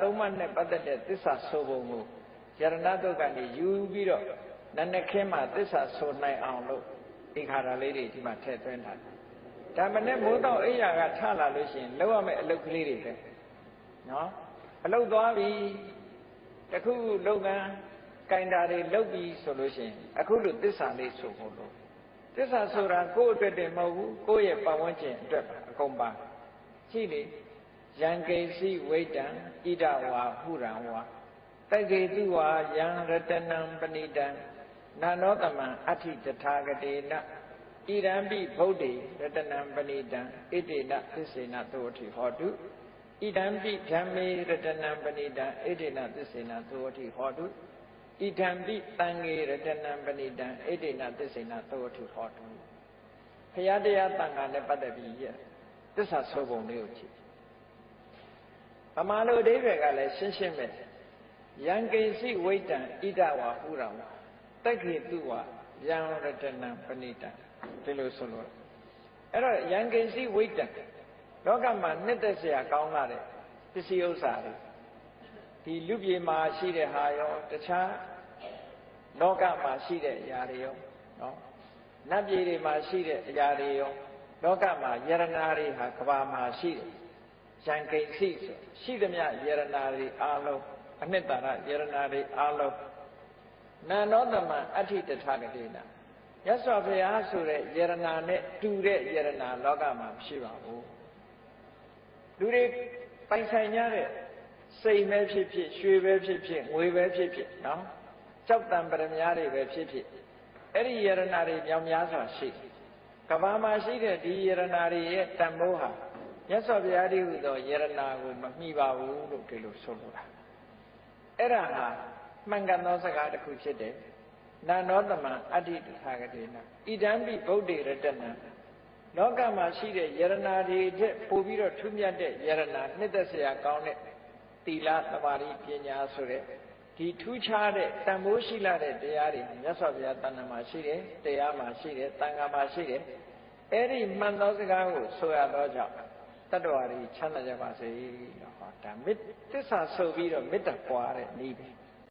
သုံးမှတ်နဲ့ပတ်သက်တဲ့သစ္စာဆိုပုံကိုယရဏတုတ်ကနေယူပြီးတော့နနခင်းမှာသစ္စာဆိုနိုင်အောင်လို့ဒီခါရလေးတွေဒီမှာထည့်သွင်းထားတယ်။ဒါမနဲ့မိုးတော့အိယာကထလာလို့ရှိရင်လောက်ရမယ့်အလုပ်ကလေးတွေပဲ။နော်အလုပ်သွားပြီတခုလုပ်ငန်းကင်တာတွေလုပ်ပြီဆိုလို့ရှိရင်အခုလိုသစ္စာလေးဆိုဖို့လို့သစ္စာဆိုတာကိုယ့်အတွက်တည်းမဟုတ်ဘူးကိုယ့်ရဲ့ပတ်ဝန်းကျင်အတွက်ပါအကုန်ပါရှိလေယံ ကေစီဝိတံဣဒဝါဟုရံဝါတကေတုဝါယံရတနံပဏိတံနာနောတမံအဋ္ဌိတထာဂတေနဣရံပိဗုဒ္ဓေရတနံပဏိတံဣတေနသစ္စေနသောတိဟောတုဣဒံပိဓမ္မေရတနံပဏိတံဣတေနသစ္စေနသောတိဟောတုဣဒံပိတံငေရတနံပဏိတံဣတေနသစ္စေနသောတိဟောတုဖရာတရားတန်ခါနဲ့ပတ်သက်ပြီးရသစ္စာဆိုပုံလေးကိုကြည့် ဗမာလိုအဓိပ္ပာယ်ကလည်းရှင်းရှင်းပဲယံကိဉ္စီဝိတံဣဒဝါဟူရံတက္ခိတုဝယံရတနံပဏိတံဒီလိုဆိုလို့အဲ့တော့ယံကိဉ္စီဝိတံလောကမှာနှစ်သက်စရာကောင်းလာတဲ့ပစ္စည်းဥစ္စာတွေဒီလူပြေမှာရှိတဲ့ဟာရောတခြားလောကမှာရှိတဲ့အရာတွေရောနော်နတ်ပြည်တွေမှာရှိတဲ့အရာတွေရောလောကမှာယရနာတွေဟာကဘာမှာရှိတယ် ရန်ကိစီဆိုရှိသမျှယရနာတွေအားလုံးအနှစ်သာရယရနာတွေအားလုံးနန္ဒောသမံအဋ္ဌိတထကတိနာရသော်ဘုရားဆိုတဲ့ယရနာနဲ့တူတဲ့ယရနာလောကမှာမရှိပါဘူးလူတွေပိုင်ဆိုင်ကြတဲ့စိတ်ပဲဖြစ်ဖြစ်ရွှေပဲဖြစ်ဖြစ်ငွေပဲဖြစ်ဖြစ်နော်ကြောက်တံပရမများတွေပဲဖြစ်ဖြစ်အဲ့ဒီယရနာတွေမြောင်များစွာရှိကဘာမှာရှိတဲ့ဒီယရနာတွေရဲ့တန်ဖိုးဟာ မြတ်စွာဘုရားတည်းဟူသောယရနာကိုမမှီပါဘူးလို့ဒီလိုဆိုလိုတာအဲ့ဒါဟာမှန်ကန်သောစကားတစ်ခုဖြစ်တယ်နာနောတမံအဋ္ဌိတထာဂတိနာဣဒံပိဗုဒ္ဓေရတနံလောကမှာရှိတဲ့ယရနာတွေတဲ့ပို့ပြီးတော့ထူးမြတ်တဲ့ယရနာနှစ်သက်စရာကောင်းတဲ့သီလသမာဓိပညာဆိုတဲ့ဒီထူးခြားတဲ့တန်ဖိုးရှိလာတဲ့တရားတွေမြတ်စွာဘုရားတဏ္ဍာမှာရှိတယ်တရားမှာရှိတယ်တန်ခါမှာရှိတယ်အဲ့ဒီမှန်သောစကားကိုဆိုရတော့ကြောင့် တတ္တဝါတွေချမ်းသာကြပါစေလို့ဟောဒါမေတ္တသစ္စာဆိုပြီးတော့မေတ္တာပွားတဲ့နည်းပဲ